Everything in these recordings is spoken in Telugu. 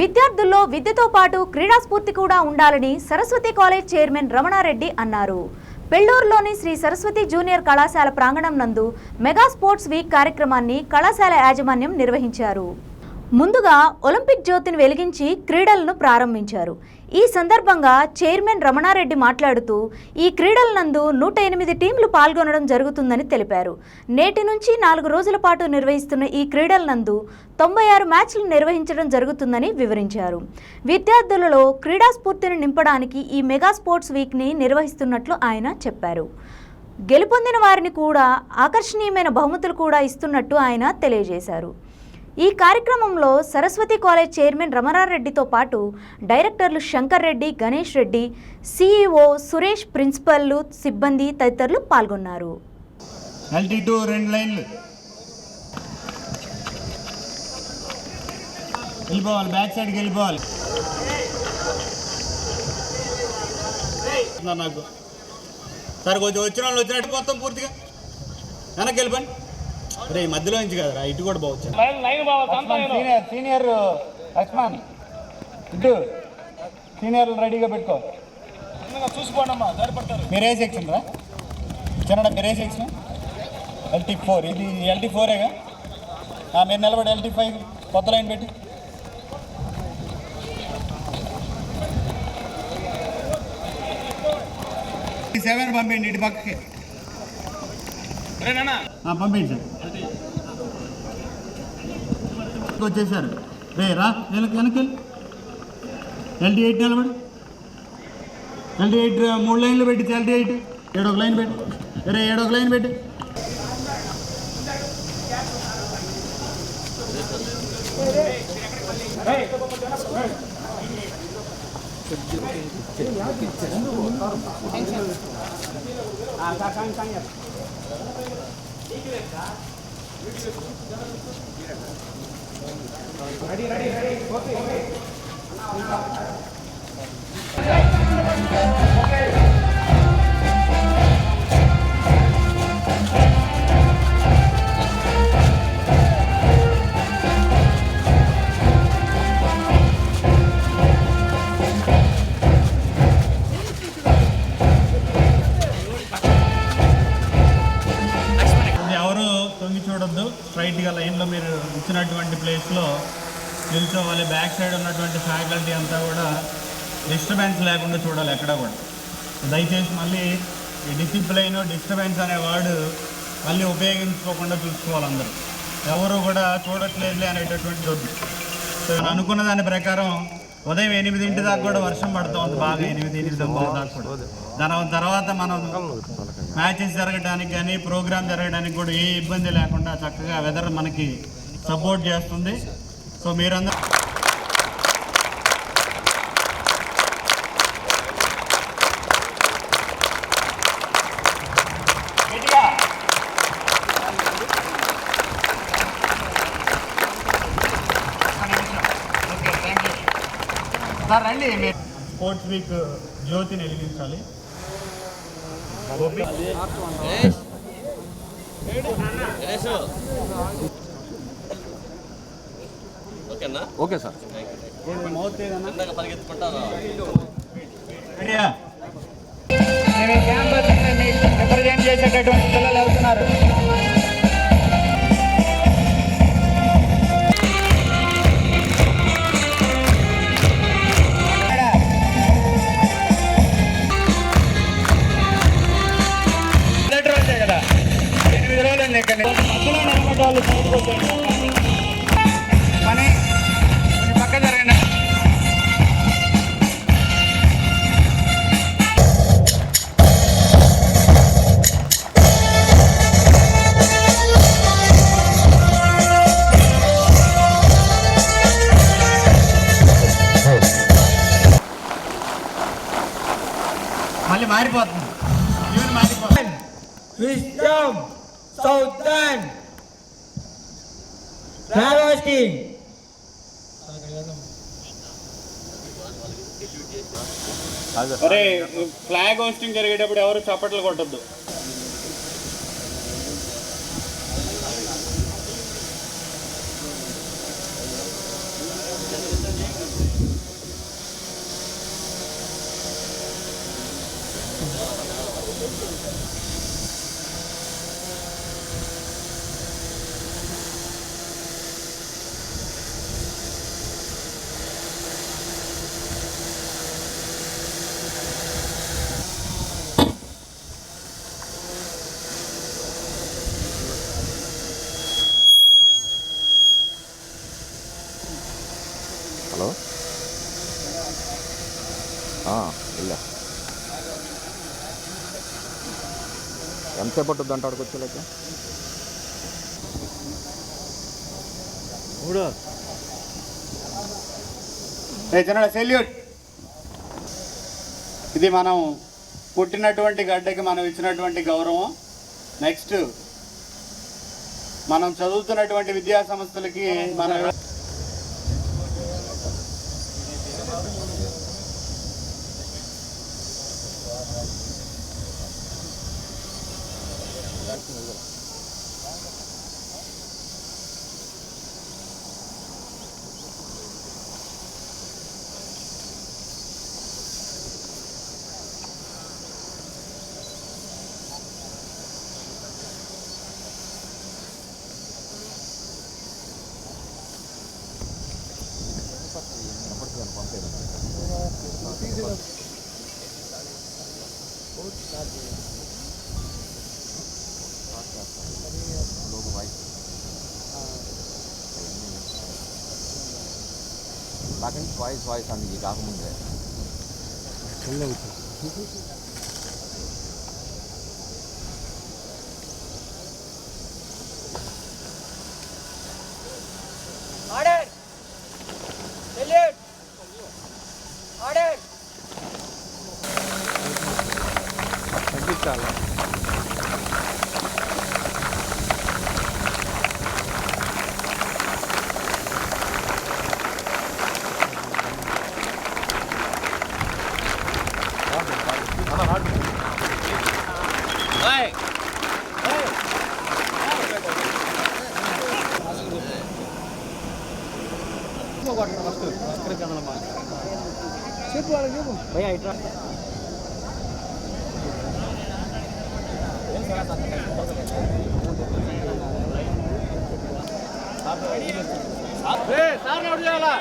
విద్యార్థుల్లో విద్యతో పాటు క్రీడా స్ఫూర్తి కూడా ఉండాలని సరస్వతి కాలేజ్ చైర్మన్ రమణారెడ్డి అన్నారు. పెళ్ళూరులోని శ్రీ సరస్వతి జూనియర్ కళాశాల ప్రాంగణం నందు మెగా స్పోర్ట్స్ వీక్ కార్యక్రమాన్ని కళాశాల యాజమాన్యం నిర్వహించారు. ముందుగా ఒలింపిక్ జ్యోతిని వెలిగించి క్రీడలను ప్రారంభించారు. ఈ సందర్భంగా చైర్మన్ రమణారెడ్డి మాట్లాడుతూ ఈ క్రీడల నందు నూట ఎనిమిది టీంలు పాల్గొనడం జరుగుతుందని తెలిపారు. నేటి నుంచి నాలుగు రోజుల పాటు నిర్వహిస్తున్న ఈ క్రీడల నందు తొంభై ఆరు మ్యాచ్లు నిర్వహించడం జరుగుతుందని వివరించారు. విద్యార్థులలో క్రీడా స్ఫూర్తిని నింపడానికి ఈ మెగా స్పోర్ట్స్ వీక్ని నిర్వహిస్తున్నట్లు ఆయన చెప్పారు. గెలుపొందిన వారిని కూడా ఆకర్షణీయమైన బహుమతులు కూడా ఇస్తున్నట్టు ఆయన తెలియజేశారు. ఈ కార్యక్రమంలో సరస్వతి కాలేజ్ చైర్మన్ రమణారెడ్డితో పాటు డైరెక్టర్లు శంకర్ రెడ్డి గణేష్ రెడ్డి సిఇఓ సురేష్ ప్రిన్సిపల్లు సిబ్బంది తదితరులు పాల్గొన్నారు. వెళ్ళిపోవాలి బ్యాక్ సైడ్కి వెళ్ళిపోవాలి. నాకు. సరే కొంచెం వచ్చిన వాళ్ళు వచ్చినట్టు మొత్తం పూర్తిగా. వెనక్కి వెళ్ళిపోండి. రే ఈ మధ్యలో నుంచి కదరా ఇటు కూడా పోవచ్చు. Senior senior Lakshman. ఇటు. సీనియర్లు రెడీగా పెట్టుకో. చూసుకోండమ్మా జారిపడతారు మీరు ఏ సెక్షన్ రా? చిన్నడ మీరు ఏ సెక్షన్? ఎల్టీ ఫోర్ ఇది ఎల్టీ ఫోరేగా మీరు నిలబడి ఎల్టీ ఫైవ్ కొత్త లైన్ పెట్టి. సెవెన్ పంపించండి ఇటు పక్కకి. పంపించండి వచ్చేసారు రే రా వెనక్కి వెనక్కి ఎల్టీ ఎయిట్ నిలబడి. ఎల్టీ ఎయిట్ మూడు లైన్లు పెట్టి ఎల్టీ ఎయిట్ ఏడొక లైన్ పెట్టి. రే ఏడొక లైన్ పెట్టి. Ready ready ready okay okay చూడొద్దు లైన్లో మీరు ఇచ్చినటువంటి ప్లేస్లో నిల్చోవాలి బ్యాక్ సైడ్ ఉన్నటువంటి ఫ్యాకల్టీ అంతా కూడా డిస్టర్బెన్స్ లేకుండా చూడాలి ఎక్కడ కూడా. దయచేసి మళ్ళీ ఈ డిసిప్లైన్ డిస్టర్బెన్స్ అనే వర్డ్ మళ్ళీ ఉపయోగించుకోకుండా చూసుకోవాలి అందరూ. ఎవరు కూడా చూడట్లేదులే అనేటటువంటి వద్దు సో నేను అనుకున్న దాని ప్రకారం ఉదయం ఎనిమిదింటి దాకా కూడా వర్షం పడుతుంది బాగా ఎనిమిది ఎనిమిది దాకా కూడా. దాని తర్వాత మనం మ్యాచెస్ జరగడానికి కానీ ప్రోగ్రామ్ జరగడానికి కూడా ఏ ఇబ్బంది లేకుండా చక్కగా వెదర్ మనకి సపోర్ట్ చేస్తుంది. సో మీరందరూ స్పోర్ట్స్ వీక్ జ్యోతిని వెలిగించాలి. ఓకేనా? Okay sir. పరిగెత్తుకుంటారా రిప్రజెంట్ చేసేటటువంటి పిల్లలు వెళ్తున్నారు ఫ్లాగ్ హోస్టింగ్ జరిగేటప్పుడు ఎవరు చప్పట్లు కొట్టద్దు హలో వెళ్ళా ఎంతసేపు పట్టుద్ది అంట అక్కడికి వచ్చేలాక మూడు చిన్న సెల్యూట్. ఇది మనం పుట్టినటువంటి గడ్డకి మనం ఇచ్చినటువంటి గౌరవం. నెక్స్ట్ మనం చదువుతున్నటువంటి విద్యా సంస్థలకి మనం 나중에 좋아해 좋아해서 하는 얘기 하면 돼. 졸라 웃겨. చెప్పు వాళ్ళకి చెప్పు భయ్యా ఇట్లా సార్ నోట్ చేయాలా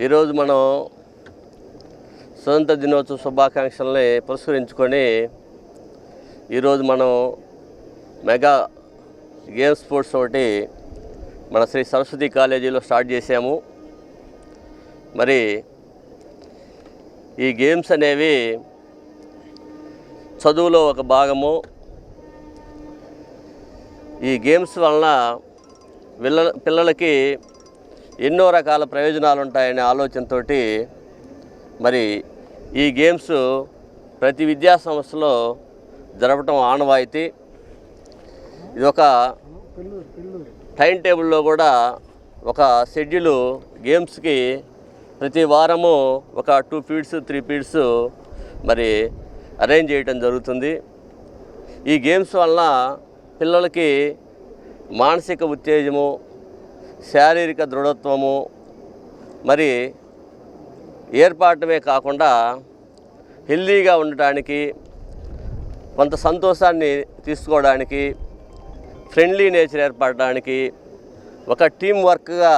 ఈరోజు మనం స్వతంత్ర దినోత్సవ శుభాకాంక్షల్ని పురస్కరించుకొని ఈరోజు మనం మెగా గేమ్ స్పోర్ట్స్ ఒకటి మన శ్రీ సరస్వతి కాలేజీలో స్టార్ట్ చేసాము మరి ఈ గేమ్స్ అనేవి చదువులో ఒక భాగము. ఈ గేమ్స్ వలన పిల్ల పిల్లలకి ఎన్నో రకాల ప్రయోజనాలు ఉంటాయనే ఆలోచనతోటి మరి ఈ గేమ్స్ ప్రతి విద్యా సంస్థలో జరపటం ఆనవాయితీ. ఇది ఒక టైం టేబుల్లో కూడా ఒక షెడ్యూల్ గేమ్స్కి ప్రతి వారము ఒక టూ పీరియడ్స్ త్రీ పీరియడ్స్ మరి అరేంజ్ చేయటం జరుగుతుంది. ఈ గేమ్స్ వలన పిల్లలకి మానసిక ఉత్తేజము శారీరక దృఢత్వము మరి ఏర్పాటమే కాకుండా హెల్దీగా ఉండటానికి కొంత సంతోషాన్ని తీసుకోవడానికి ఫ్రెండ్లీ నేచర్ ఏర్పడడానికి ఒక టీం వర్క్గా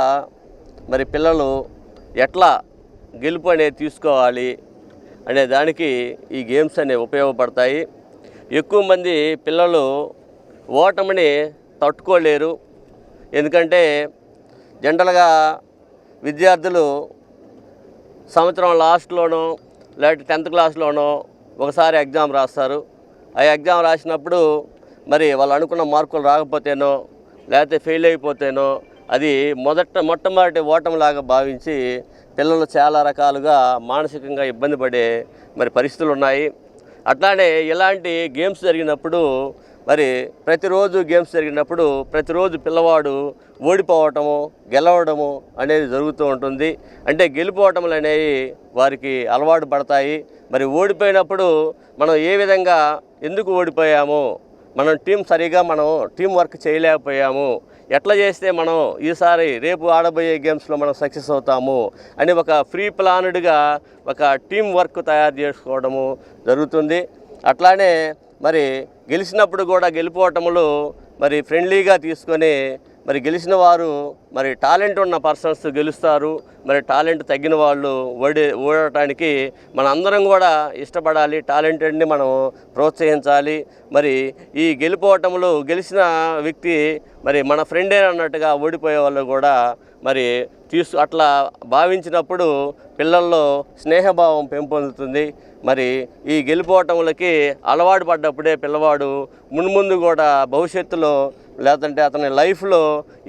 మరి పిల్లలు ఎట్లా గెలుపు అనేది తీసుకోవాలి అనే దానికి ఈ గేమ్స్ అనేవి ఉపయోగపడతాయి. ఎక్కువ మంది పిల్లలు ఓటమిని తట్టుకోలేరు. ఎందుకంటే జనరల్గా విద్యార్థులు సంవత్సరం లాస్ట్లోనో లేకపోతే టెన్త్ క్లాస్లోనో ఒకసారి ఎగ్జామ్ రాస్తారు. ఆ ఎగ్జామ్ రాసినప్పుడు మరి వాళ్ళు అనుకున్న మార్కులు రాకపోతేనో లేకపోతే ఫెయిల్ అయిపోతేనో అది మొదట మొట్టమొదటి ఓటమిలాగా భావించి పిల్లలు చాలా రకాలుగా మానసికంగా ఇబ్బంది పడే మరి పరిస్థితులు ఉన్నాయి. అట్లానే ఇలాంటి గేమ్స్ జరిగినప్పుడు మరి ప్రతిరోజు గేమ్స్ జరిగినప్పుడు ప్రతిరోజు పిల్లవాడు ఓడిపోవటము గెలవడము అనేది జరుగుతూ ఉంటుంది. అంటే గెలిపోవటములు అనేవి వారికి అలవాటు పడతాయి. మరి ఓడిపోయినప్పుడు మనం ఏ విధంగా ఎందుకు ఓడిపోయాము? మనం టీం సరిగా మనం టీం వర్క్ చేయలేకపోయాము. ఎట్లా చేస్తే మనం ఈసారి రేపు ఆడబోయే గేమ్స్లో మనం సక్సెస్ అవుతాము అని ఒక ఫ్రీ ప్లానుడ్గా ఒక టీం వర్క్ తయారు చేసుకోవడము జరుగుతుంది. అట్లానే మరి గెలిచినప్పుడు కూడా గెలిపోవటములు మరి ఫ్రెండ్లీగా తీసుకొని మరి గెలిచిన వారు మరి టాలెంట్ ఉన్న పర్సన్స్ గెలుస్తారు. మరి టాలెంట్ తగ్గిన వాళ్ళు ఓడి ఓడటానికి మన అందరం కూడా ఇష్టపడాలి. టాలెంటెడ్ని మనం ప్రోత్సహించాలి. మరి ఈ గెలిపోవటములు గెలిచిన వ్యక్తి మరి మన ఫ్రెండే అన్నట్టుగా ఓడిపోయే వాళ్ళు కూడా మరి తీసు అట్లా భావించినప్పుడు పిల్లల్లో స్నేహభావం పెంపొందుతుంది. మరి ఈ గెలిపోవటములకి అలవాటు పడ్డప్పుడే పిల్లవాడు మున్ముందు కూడా భవిష్యత్తులో లేదంటే అతని లైఫ్లో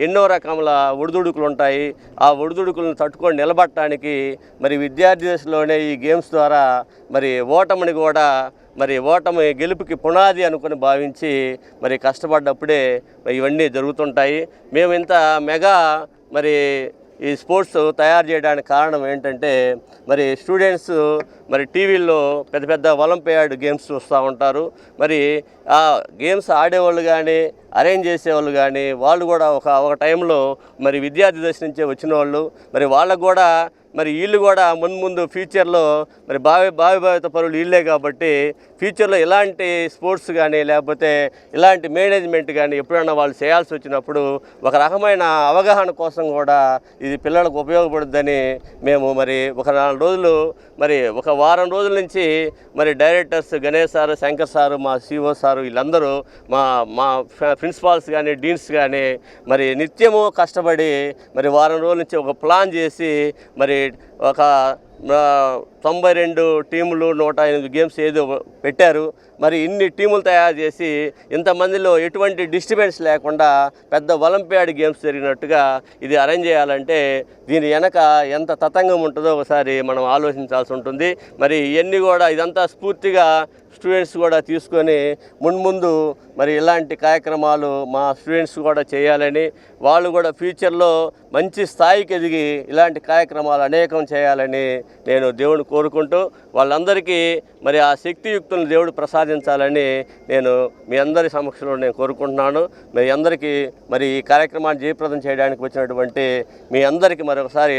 ఎన్నో రకముల ఒడిదుడుకులు ఉంటాయి. ఆ ఒడిదుడుకులను తట్టుకొని నిలబట్టడానికి మరి విద్యార్థి దశలోనే ఈ గేమ్స్ ద్వారా మరి ఓటమిని కూడా మరి ఓటమి గెలుపుకి పునాది అనుకుని భావించి మరి కష్టపడ్డప్పుడే ఇవన్నీ జరుగుతుంటాయి. మేము ఇంత మెగా మరి ఈ స్పోర్ట్స్ తయారు చేయడానికి కారణం ఏంటంటే మరి స్టూడెంట్స్ మరి టీవీల్లో పెద్ద పెద్ద ఒలింపియాడ్ గేమ్స్ చూస్తూ ఉంటారు. మరి ఆ గేమ్స్ ఆడేవాళ్ళు కానీ అరేంజ్ చేసేవాళ్ళు కానీ వాళ్ళు కూడా ఒక ఒక టైంలో మరి విద్యార్థి దశ నుంచే వచ్చిన వాళ్ళు మరి వాళ్ళకు కూడా మరి వీళ్ళు కూడా ముందు ముందు ఫ్యూచర్లో మరి భావి భావి భావిత పరులు వీళ్ళే కాబట్టి ఫ్యూచర్లో ఇలాంటి స్పోర్ట్స్ కానీ లేకపోతే ఇలాంటి మేనేజ్మెంట్ కానీ ఎప్పుడైనా వాళ్ళు చేయాల్సి వచ్చినప్పుడు ఒక రకమైన అవగాహన కోసం కూడా ఇది పిల్లలకు ఉపయోగపడుద్దని మేము మరి ఒక నాలుగు రోజులు మరి ఒక వారం రోజుల నుంచి మరి directors Ganesh sir Shankar sir మా సిఓ సారు వీళ్ళందరూ మా మా ప్రిన్సిపాల్స్ కానీ డీన్స్ కానీ మరి నిత్యము కష్టపడి మరి వారం రోజుల నుంచి ఒక ప్లాన్ చేసి మరి ఒక తొంభై రెండు టీములు నూట ఎనిమిది గేమ్స్ ఏదో పెట్టారు. మరి ఇన్ని టీములు తయారు చేసి ఇంతమందిలో ఎటువంటి డిస్టర్బెన్స్ లేకుండా పెద్ద ఒలింపియాడ్ గేమ్స్ జరిగినట్టుగా ఇది అరేంజ్ చేయాలంటే దీని వెనక ఎంత తతంగం ఉంటుందో ఒకసారి మనం ఆలోచించాల్సి ఉంటుంది. మరి ఇవన్నీ కూడా ఇదంతా స్ఫూర్తిగా స్టూడెంట్స్ కూడా తీసుకొని మున్ముందు మరి ఇలాంటి కార్యక్రమాలు మా స్టూడెంట్స్ కూడా చేయాలని వాళ్ళు కూడా ఫ్యూచర్లో మంచి స్థాయికి ఎదిగి ఇలాంటి కార్యక్రమాలు అనేకం చేయాలని నేను దేవుని కోరుకుంటూ వాళ్ళందరికీ మరి ఆ శక్తియుక్తులను దేవుడు ప్రసాదించాలని నేను మీ అందరి సమక్షంలో నేను కోరుకుంటున్నాను. మీ అందరికీ మరి ఈ కార్యక్రమాన్ని జయప్రదం చేయడానికి వచ్చినటువంటి మీ అందరికీ మరొకసారి